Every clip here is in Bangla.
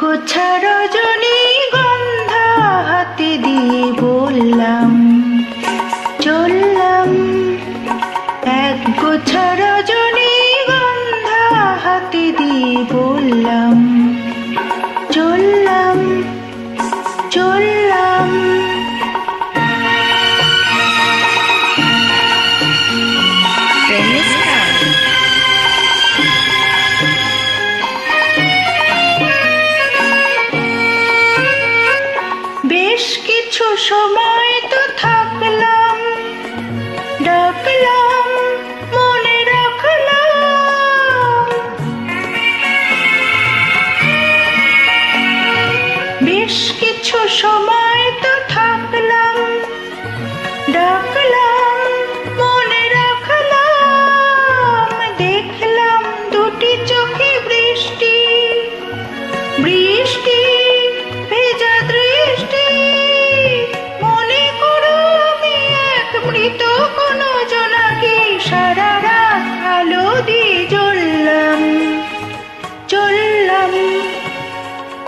গোছা রজনী গন্ধা হাতে দিয়ে বললাম চললাম। এক গোছা গন্ধা হাতে দিয়ে বললাম বেশ কিছু সময় তো থাকলাম ডাকলাম মনে রাখলাম। বেশ কিছু সময়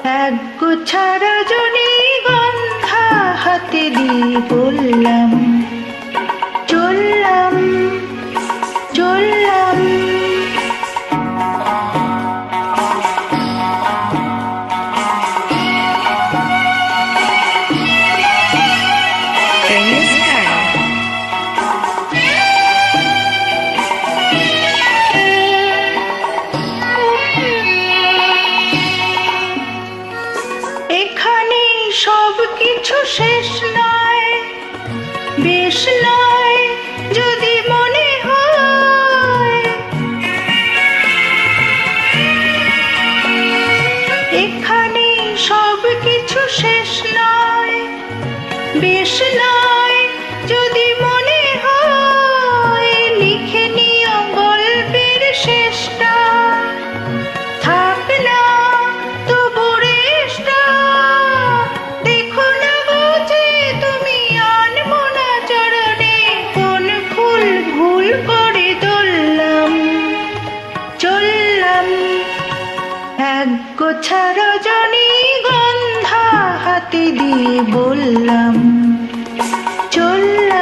এক গুছা রজনী গন্ধা হাতে দিয়ে বেশ গোছা রজনী গন্ধা হাতে দিয়ে বললাম চললাম